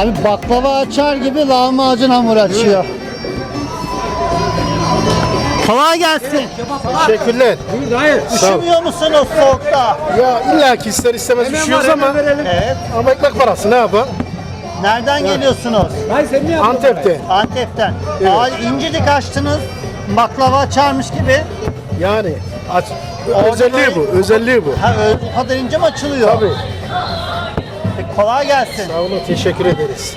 Abi baklava açar gibi lahmacun hamur açıyor. Kolay gelsin. Teşekkürler. Üşümüyor musunuz soğukta? Ya illa ki ister istemez üşüyoruz ama Evet. ama ekmek parası ne yapalım? Nereden geliyorsunuz? Antep'te. Antep'ten. Aa, incecik açtınız. Baklava açarmış gibi. Yani aç, özelliği bu, özelliği bu. Ha, ö- o kadar ince mi açılıyor? Tabii. Kolay gelsin. Sağ olun, teşekkür ederiz.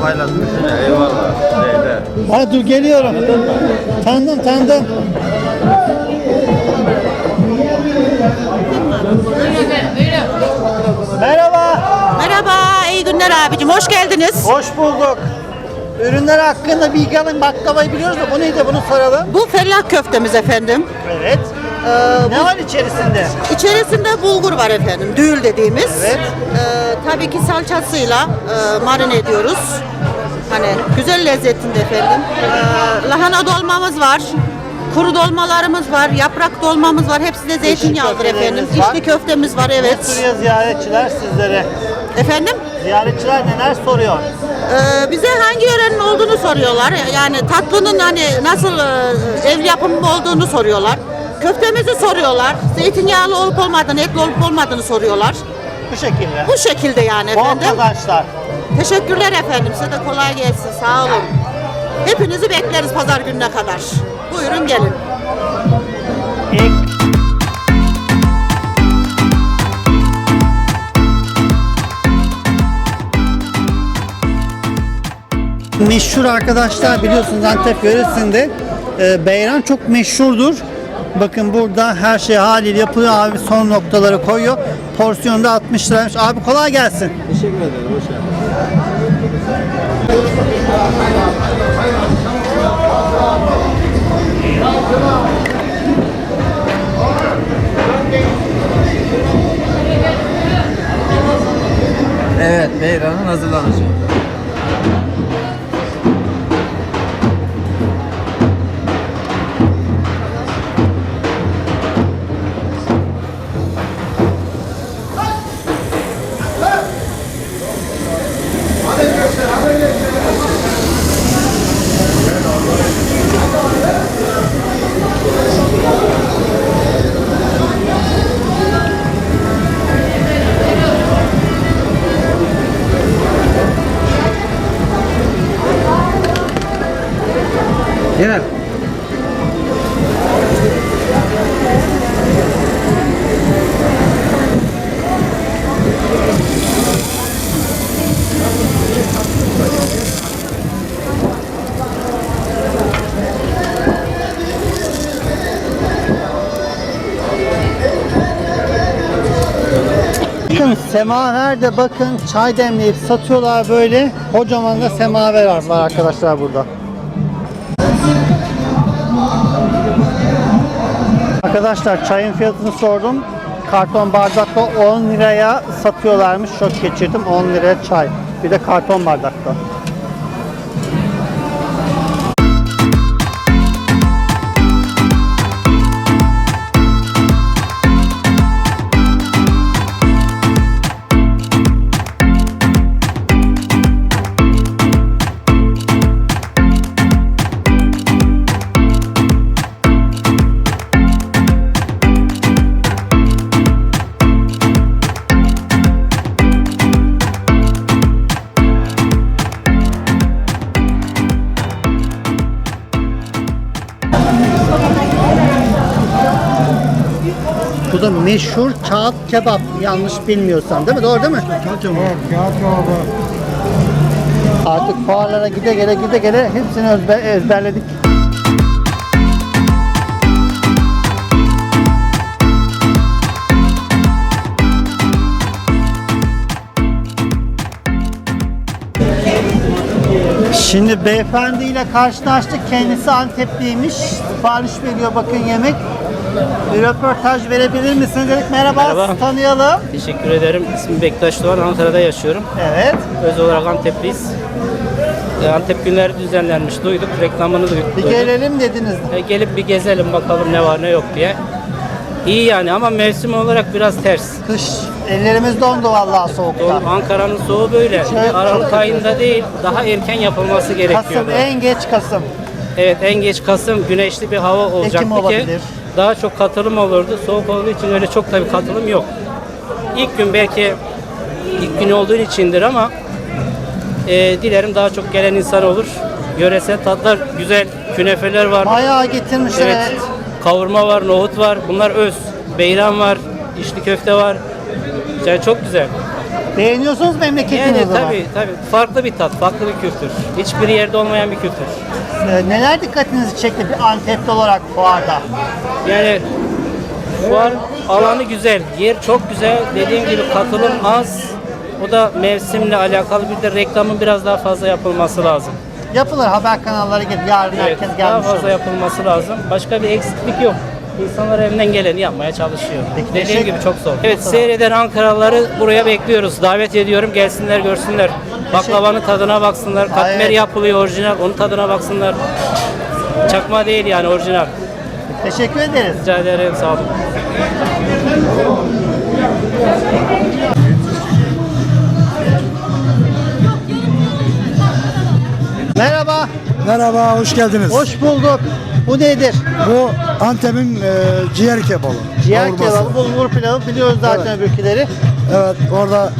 Paylaşmışsın. Eyvallah. Şeyde. Ha dur geliyorum. Tanıdım tanıdım. Merhaba. Merhaba, iyi günler abicim. Hoş geldiniz. Hoş bulduk. Ürünler hakkında bilgi alın. Baklavayı biliyoruz da bu neydi bunu soralım. Bu fellah köftemiz efendim. Evet. Ne var içerisinde? İçerisinde bulgur var efendim, düğül dediğimiz. Evet. Ee, tabii ki salçasıyla e, marine ediyoruz. Hani güzel lezzetinde efendim. Ee, lahana dolmamız var. Kuru dolmalarımız var, yaprak dolmamız var. Hepsi de zeytinyağlıdır efendim. köfteleriniz var. İçli köftemiz var evet. Soruyor ziyaretçiler sizlere. Efendim? Ziyaretçiler neler soruyor? Ee, bize hangi yörenin olduğunu soruyorlar. Yani tatlının hani nasıl e, ev yapımı olduğunu soruyorlar. Köftemizi soruyorlar. Zeytinyağlı olup olmadığını, etli olup olmadığını soruyorlar. Bu şekilde. Bu şekilde yani Bol efendim. kazançlar. Teşekkürler efendim. Size de kolay gelsin. Sağ olun. Hepinizi bekleriz pazar gününe kadar. Buyurun gelin. Meşhur arkadaşlar biliyorsunuz Antep yöresinde e, beyran çok meşhurdur. Bakın burada her şey haliyle yapılıyor. Abi son noktaları koyuyor. Porsiyonu da 60 liraymış. Abi kolay gelsin. Teşekkür ederim. Hoş geldin. Gel. Bakın semaver de bakın çay demleyip satıyorlar böyle. Kocaman da semaver var arkadaşlar burada. Arkadaşlar çayın fiyatını sordum. Karton bardakta 10 liraya satıyorlarmış. Şok geçirdim 10 liraya çay. Bir de karton bardakta. meşhur kağıt kebap yanlış bilmiyorsam değil mi? Doğru değil mi? Kağıt kebabı. Kağıt kebabı. Artık fuarlara gide gele gide gele hepsini özbe ezberledik. Şimdi beyefendiyle karşılaştık. Kendisi Antepliymiş. Sipariş veriyor bakın yemek. Bir röportaj verebilir misiniz dedik. Merhaba, Merhaba. sizi tanıyalım. Teşekkür ederim. İsmim Bektaş Doğan. Ankara'da yaşıyorum. Evet. Öz olarak Antepliyiz. E, Antep günleri düzenlenmiş. Duyduk. Reklamını duyduk. Bir gelelim dediniz. E, gelip bir gezelim bakalım ne var ne yok diye. İyi yani ama mevsim olarak biraz ters. Kış ellerimiz dondu vallahi soğukta. Doğru, Ankara'nın soğuğu böyle. Çok- Aralık ayında değil, daha erken yapılması gerekiyordu. Kasım en geç Kasım. Evet en geç Kasım güneşli bir hava olacaktı ki olabilir. Daha çok katılım olurdu. Soğuk olduğu için öyle çok tabii katılım yok. İlk gün belki ilk gün olduğu içindir ama e, dilerim daha çok gelen insan olur. Yöresel tatlar güzel, künefeler var. Bayağı getirmişler. Evet. Kavurma var, nohut var. Bunlar öz. Beyran var, içli köfte var. Yani çok güzel. Beğeniyorsunuz memleketinizi Yani o zaman. tabii tabii farklı bir tat, farklı bir kültür. Hiçbir yerde olmayan bir kültür. Ee, neler dikkatinizi çekti bir Antepli olarak fuarda? Yani fuar alanı güzel, yer çok güzel. Dediğim gibi katılım az. O da mevsimle alakalı bir de reklamın biraz daha fazla yapılması lazım. Yapılır haber kanalları gibi yarın Evet, herkes daha gelmiş fazla olur. yapılması lazım. Başka bir eksiklik yok. İnsanlar elinden geleni yapmaya çalışıyor. Peki, Dediğim teşekkür- gibi çok zor. Evet, seyreden Ankaralıları buraya bekliyoruz. Davet ediyorum. Gelsinler, görsünler. Baklavanın tadına baksınlar. Katmer evet. yapılıyor orijinal. Onun tadına baksınlar. Çakma değil yani orijinal. Teşekkür ederiz. Rica ederim. Sağ olun. Merhaba, Merhaba, hoş geldiniz. hoş bulduk. Bu nedir? Bu Antep'in e, ciğer kebabı. Ciğer kavurması. kebabı, bulgur pilavı biliyoruz zaten öbürküleri. Evet, orada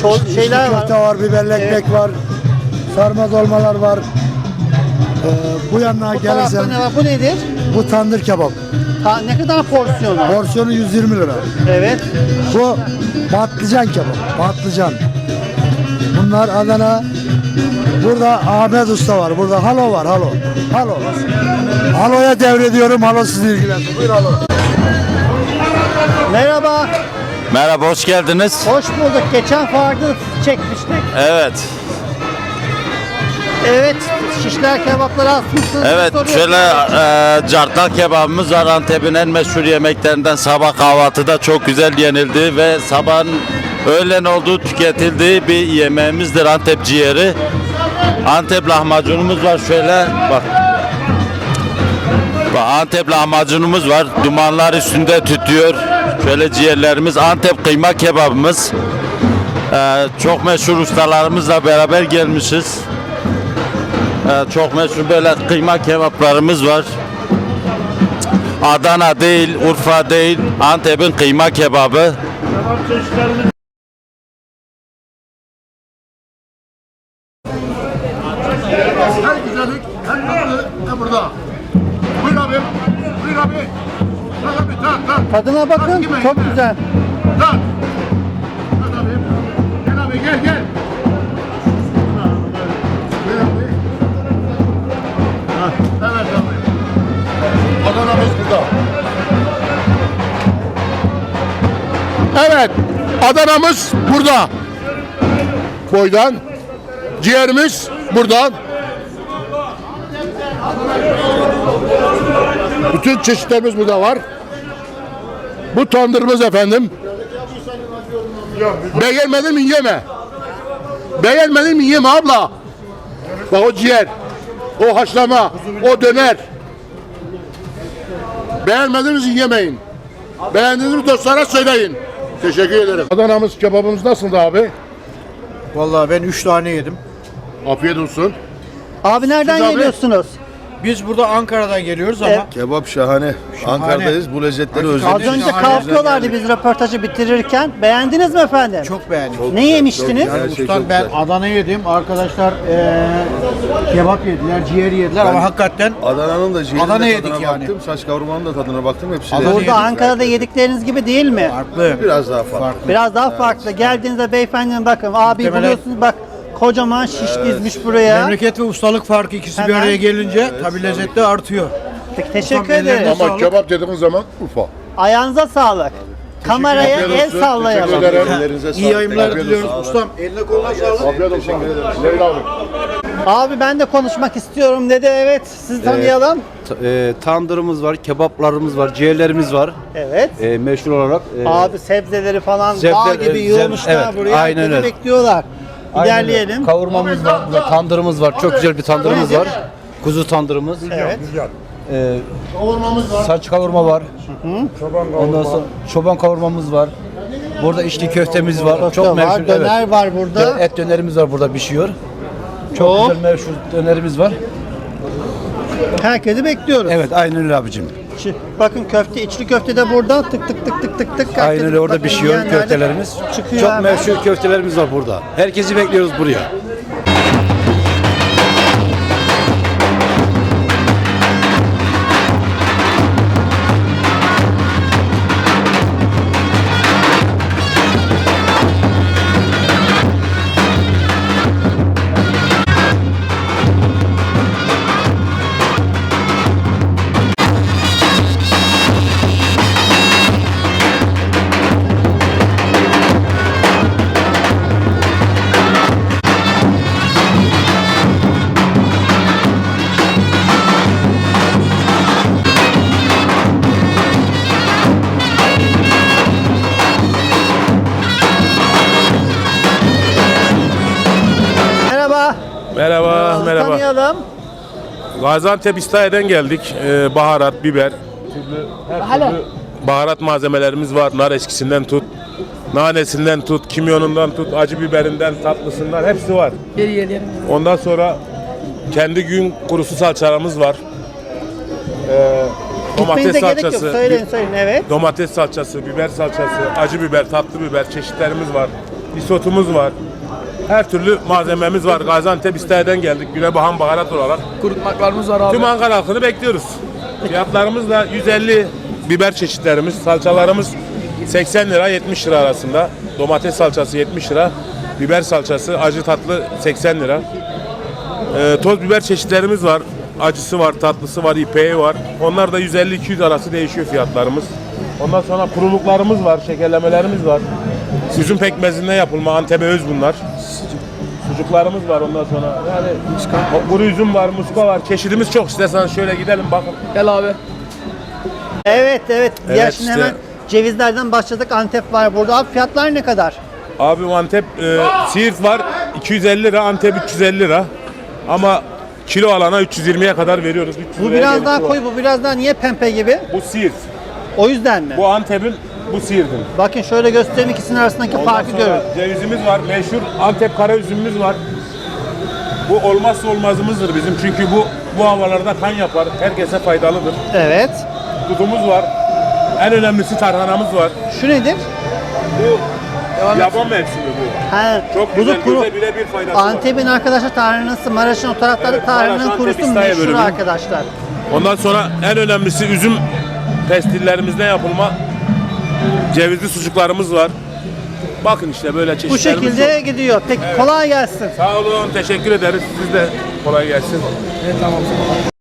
Çok şeyler var. köfte var, biberli Evet. ekmek var, sarma dolmalar var. E, bu yanına Bu gelirsen ne var? Bu nedir? bu tandır kebap. Ta- ne kadar porsiyonu? Porsiyonu 120 lira. Evet. Bu patlıcan kebap, patlıcan. Bunlar Adana. Burada Ahmet Usta var. Burada halo var, halo. Halo. Halo'ya devrediyorum. Halo sizi ilgilensin. Buyur halo. Merhaba, Merhaba, hoş geldiniz. hoş bulduk. Geçen da çekmiştik. Evet, Evet, şişler kebapları asmışsınız. evet. Soruyorsunuz. Şöyle e, cartal kebabımız var. Antep'in en meşhur yemeklerinden sabah kahvaltıda çok güzel yenildi ve sabahın öğlen olduğu tüketildiği bir yemeğimizdir Antep ciğeri. Antep lahmacunumuz var şöyle bak. Bak, Antep lahmacunumuz var. Dumanlar üstünde tütüyor. Şöyle ciğerlerimiz. Antep kıyma kebabımız. Ee, çok meşhur ustalarımızla beraber gelmişiz. Ee, çok meşhur böyle kıyma kebaplarımız var. Adana değil, Urfa değil, Antep'in kıyma kebabı. Güzellik, her tatlı ne burada. Buyur abi, buyur abi. Tat abi, tat, tat. Tadına bakın, Tat, çok yeme, güzel. Tat. Tat abi. Gel abi, gel, gel. Evet abi. Adana'mız burada. Evet, Adana'mız burada. Boydan. Ciğerimiz buradan. Bütün çeşitlerimiz burada var. Bu tandırımız efendim. Beğenmedin mi yeme. Beğenmedin mi yeme abla. Bak o ciğer, o haşlama, o döner. Beğenmediniz mi yemeyin. Beğendiğiniz mi dostlara söyleyin. Teşekkür ederim. Adana'mız kebabımız nasıldı abi? Vallahi ben 3 tane yedim. Afiyet olsun. Abi nereden Siz abi? geliyorsunuz? Biz burada Ankara'dan geliyoruz ama Evet. Kebap şahane. Ankara'dayız. Bu lezzetleri Az özledik. önce kalkıyorlardı biz röportajı bitirirken. Beğendiniz mi efendim? çok beğendim. Ne yemiştiniz? Her şey Ustam çok ben güzel. Adana yedim. Arkadaşlar eee, kebap yediler, ciğer yediler ama hakikaten Adana'nın da ciğerinin Adana de yedik tadına yani. baktım. Saç kavurmanın da tadına baktım. Hepsi Adana lezzetli. Burada Ankara'da yedikleriniz gibi değil mi? farklı. Biraz daha farklı. Biraz daha farklı. Geldiğinizde beyefendinin bakın abi Muhtemelen- buluyorsunuz bak kocaman şiş dizmiş buraya. Memleket ve ustalık farkı ikisi bir Hemen. araya gelince tabii lezzet de artıyor. Peki, teşekkür ellerine ederiz. Ama Sağlık. kebap dediğiniz zaman Urfa. Ayağınıza sağlık. Kameraya el sallayalım. Ellerinize İyi yayınlar Afiyet diliyoruz olsun. ustam. Eline koluna sağlık. Afiyet olsun. Leyla abi. Abi ben de konuşmak istiyorum dedi. Evet sizi tanıyalım. T- e, tandırımız var, kebaplarımız var, ciğerlerimiz var. Evet. E, meşhur olarak. e, Abi sebzeleri falan dağ Sebze- gibi e, yığılmışlar evet, buraya. aynen Herkesi öyle. bekliyorlar. Aynen öyle. İlerleyelim. Kavurmamız var, burada tandırımız var. Çok güzel bir tandırımız var. Kuzu tandırımız. Evet. E, saç kavurma var. Ondan sonra çoban kavurmamız var. Burada içli köftemiz var. Çok var, meşhur. döner evet. var burada. Et dönerimiz var burada pişiyor. Çok Çok. güzel meşhur dönerimiz var. Herkesi bekliyoruz. Evet aynen öyle abicim. Şi- Bakın köfte, içli köfte de burada. Tık tık tık tık tık tık. Aynen orada bakın pişiyor yiyenler de köftelerimiz. Çıkıyor Çok hemen. meşhur köftelerimiz var burada. Herkesi bekliyoruz buraya. Tanıyalım. Gaziantep İstahiye'den geldik. Ee, baharat, biber, türlü, her türlü baharat malzemelerimiz var. Nar eskisinden tut, nanesinden tut, kimyonundan tut, acı biberinden, tatlısından hepsi var. Ondan sonra kendi gün kurusu salçalarımız var. Ee, domates Gitmenize gerek yok. salçası, Söyleyin söyleyin. Evet. domates salçası, biber salçası, acı biber, tatlı biber çeşitlerimiz var. Isotumuz var. Her türlü malzememiz var. Gaziantep İstahiye'den geldik. Günebahan baharat olarak. Kurutmaklarımız var Tüm Ankara halkını bekliyoruz. Fiyatlarımız da 150 biber çeşitlerimiz, salçalarımız 80 lira 70 lira arasında. Domates salçası 70 lira, biber salçası acı tatlı 80 lira. Ee, toz biber çeşitlerimiz var. Acısı var, tatlısı var, ipeği var. Onlar da 150-200 arası değişiyor fiyatlarımız. Ondan sonra kuruluklarımız var, şekerlemelerimiz var. Üzüm pekmezinden yapılma Antep'e öz bunlar. Sucuklarımız var ondan sonra. Yani kuru üzüm var, muska var. Çeşidimiz çok. İstersen şöyle gidelim bakın. Evet evet. Ya Evet, şimdi işte. hemen cevizlerden başladık. Antep var burada. Abi fiyatlar ne kadar? Abi Antep e, Siirt var 250 lira, Antep 350 lira. Ama kilo alana 320'ye kadar veriyoruz. 300 Bu liraya biraz gelişi daha var. koyu, bu biraz daha niye pembe gibi? Bu Siirt. O yüzden mi? Bu Antep'in, bu Siirt'in. Bakın şöyle göstereyim ikisinin arasındaki Ondan farkı sonra görün. Cevizimiz var. Meşhur Antep kara üzümümüz var. Bu olmazsa olmazımızdır bizim. Çünkü bu bu havalarda kan yapar. Herkese faydalıdır. Evet. Dudumuz var. En önemlisi tarhanamız var. Şu nedir? Bu yaban mevsimi bu. Ha, Çok güzel, kuru. göze birebir faydası var. Antep'in arkadaşlar tarhanası, Maraş'ın o taraflarda Evet, Maraş, tarhananın Antep, kurusu İstahiye meşhur bölümü. arkadaşlar. Ondan sonra en önemlisi üzüm pestillerimizden yapılma cevizli sucuklarımız var. Bakın işte böyle Bu çeşitlerimiz şekilde çok. gidiyor. Peki kolay gelsin. Sağ olun, teşekkür ederiz. Siz de kolay gelsin.